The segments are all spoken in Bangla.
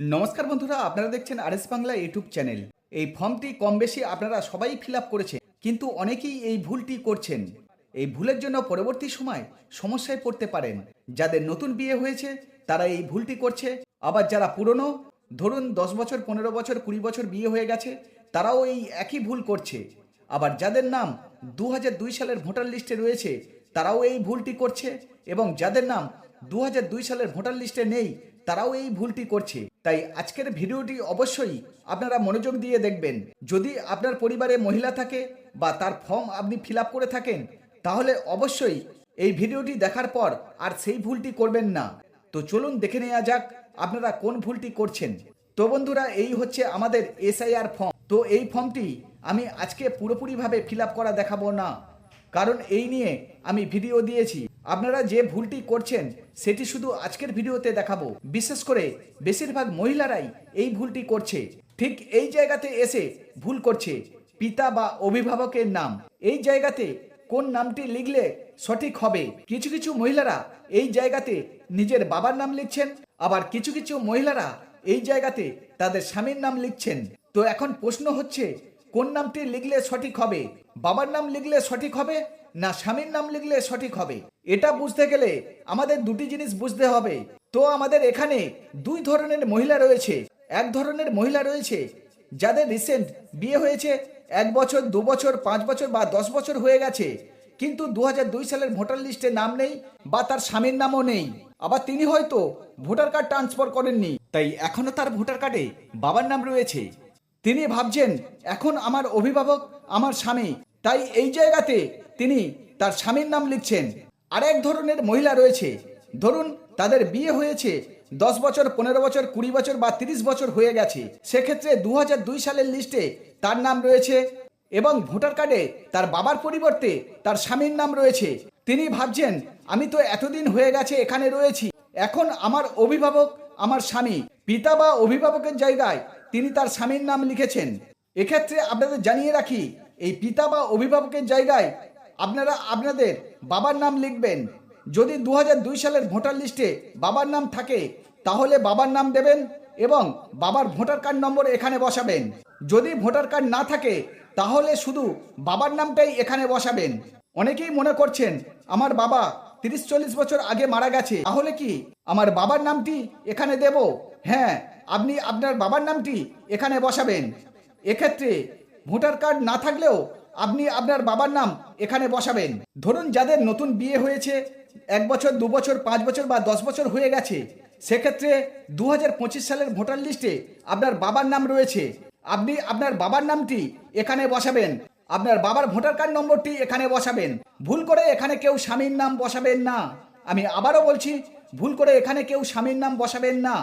নমস্কার বন্ধুরা, আপনারা দেখছেন আরএস বাংলা ইউটিউব চ্যানেল। এই ফর্মটি কম বেশি আপনারা সবাই ফিল আপ করেছেন কিন্তু অনেকেই এই ভুলটি করছেন। এই ভুলের জন্য পরবর্তী সময় সমস্যায় পড়তে পারেন। যাদের নতুন বিয়ে হয়েছে, তারা এই ভুলটি করছে। আবার যারা পুরনো, ধরুন দশ বছর, পনেরো বছর, কুড়ি বছর বিয়ে হয়ে গেছে, তারাও এই একই ভুল করছে। আবার যাদের নাম দু সালের ভোটার লিস্টে রয়েছে, তারাও এই ভুলটি করছে। এবং যাদের নাম দু সালের ভোটার লিস্টে নেই, তারাও এই ভুলটি করছে। তাই আজকের ভিডিওটি অবশ্যই আপনারা মনোযোগ দিয়ে দেখবেন। যদি আপনার পরিবারে মহিলা থাকে বা তার ফর্ম আপনি ফিল করে থাকেন, তাহলে অবশ্যই এই ভিডিওটি দেখার পর আর সেই ভুলটি করবেন না। তো চলুন দেখে নেওয়া যাক আপনারা কোন ভুলটি করছেন। তো বন্ধুরা, এই হচ্ছে আমাদের এসআইআর ফর্ম। তো এই ফর্মটি আমি আজকে পুরোপুরিভাবে ফিল করা দেখাবো না। কারণ এই নিয়ে আমি ভিডিও দিয়েছি। আপনারা যে ভুলটি করছেন, সেটি শুধু আজকের ভিডিওতে দেখাবো। বিশেষ করে বেশিরভাগ মহিলারাই এই ভুলটি করছে। ঠিক এই জায়গাতে এসে ভুল করছে। পিতা বা অভিভাবকের নাম। এই জায়গাতে কোন নামটি লিখলে সঠিক হবে? কিছু কিছু মহিলারা এই জায়গাতে নিজের বাবার নাম লিখছেন, আবার কিছু কিছু মহিলারা এই জায়গাতে তাদের স্বামীর নাম লিখছেন। তো এখন প্রশ্ন হচ্ছে কোন নামটি লিখলে সঠিক হবে? বাবার নাম লিখলে সঠিক হবে না স্বামীর নাম লিখলে সঠিক হবে? এটা বুঝতে গেলে আমাদের দুটি জিনিস বুঝতে হবে। তো আমাদের এখানে দুই ধরনের মহিলা রয়েছে। এক ধরনের মহিলা রয়েছে যাদের রিসেন্ট বিয়ে হয়েছে, এক বছর, দু বছর, পাঁচ বছর বা দশ বছর হয়ে গেছে। কিন্তু দু দুই সালের ভোটার লিস্টে নাম নেই বা তার স্বামীর নামও নেই। আবার তিনি হয়তো ভোটার কার্ড ট্রান্সফার করেননি। তাই এখনও তার ভোটার কার্ডে বাবার নাম রয়েছে। তিনি ভাবছেন, এখন আমার অভিভাবক আমার স্বামী। তাই এই জায়গাতে তিনি তার স্বামীর নাম লিখছেন। আরেক ধরনের মহিলা রয়েছে। ধরুন, তাদের বিয়ে হয়েছে, দশ বছর, পনেরো বছর, কুড়ি বছর বা তিরিশ বছর হয়ে গেছে। সেক্ষেত্রে দু হাজার দুই সালের লিস্টে তার নাম রয়েছে এবং ভোটার কার্ডে তার বাবার পরিবর্তে তার স্বামীর নাম রয়েছে। তিনি ভাবছেন, আমি তো এতদিন হয়ে গেছে, এখানে রয়েছি। এখন আমার অভিভাবক, আমার স্বামী। পিতা বা অভিভাবকের জায়গায় তিনি তার স্বামীর নাম লিখেছেন। এক্ষেত্রে আপনাদের জানিয়ে রাখি, এই পিতা বা অভিভাবকের জায়গায় আপনারা আপনাদের বাবার নাম লিখবেন। যদি দু সালের ভোটার লিস্টে বাবার নাম থাকে, তাহলে বাবার নাম দেবেন এবং বাবার ভোটার কার্ড নম্বর এখানে বসাবেন। যদি ভোটার কার্ড না থাকে, তাহলে শুধু বাবার নামটাই এখানে বসাবেন। অনেকেই মনে করছেন, আমার বাবা তিরিশ চল্লিশ বছর আগে মারা গেছে, তাহলে কি আমার বাবার নামটি এখানে দেব? হ্যাঁ আপনি আপনার বাবার নামটি এখানে বসাবেন। এক্ষেত্রে ভোটার কার্ড না থাকলেও আপনি আপনার বাবার নাম এখানে বসাবেন। ধরুন যাদের নতুন বিয়ে হয়েছে, এক বছর, দু বছর, পাঁচ বছর বা দশ বছর হয়ে গেছে, সেক্ষেত্রে দু হাজার পঁচিশ সালের ভোটার লিস্টে আপনার বাবার নাম রয়েছে। আপনি আপনার বাবার নামটি এখানে বসাবেন। আপনার বাবার ভোটার কার্ড নম্বরটি এখানে বসাবেন। ভুল করে এখানে কেউ স্বামীর নাম বসাবেন না। আমি আবারও বলছি, ভুল করে এখানে কেউ স্বামীর নাম বসাবেন না।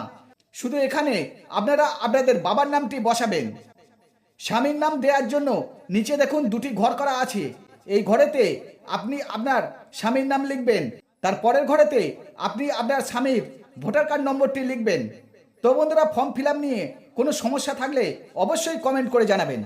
শুধু এখানে, আপনারা আপনাদের বাবার নামটি বসাবেন। স্বামীর নাম দেওয়ার জন্য নিচে দেখুন দুটি ঘর করা আছে। এই ঘরেতে আপনি আপনার স্বামীর নাম লিখবেন। তার পরের ঘরেতে আপনি আপনার স্বামীর ভোটার কার্ড নম্বরটি লিখবেন। তো বন্ধুরা, ফর্ম ফিল নিয়ে কোনো সমস্যা থাকলে অবশ্যই কমেন্ট করে জানাবেন।